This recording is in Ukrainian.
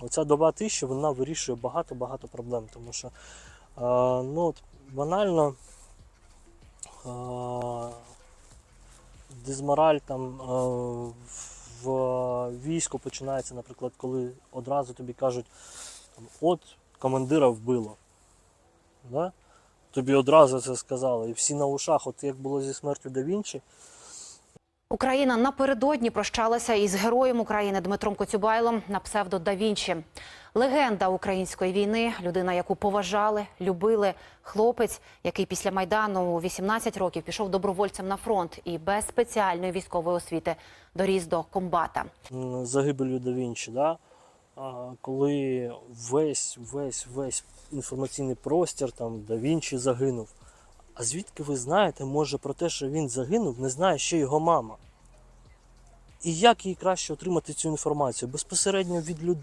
Оця доба тиші вона вирішує багато-багато проблем, тому що е, ну, от, банально е, дизмораль там е, в війську починається, наприклад, коли одразу тобі кажуть, от командира вбило. Да? Тобі одразу це сказали. І всі на ушах, от як було зі смертю да Вінчі, Україна напередодні прощалася із героєм України Дмитром Коцюбайлом на псевдо Да Вінчі. Легенда української війни, людина, яку поважали, любили, хлопець, який після майдану у 18 років пішов добровольцем на фронт і без спеціальної військової освіти доріс до комбата. загибелью да Вінчі, да? коли весь, весь, весь інформаційний простір там да Вінчі загинув. А звідки ви знаєте, може про те, що він загинув, не знає ще його мама. І як їй краще отримати цю інформацію? Безпосередньо від людей.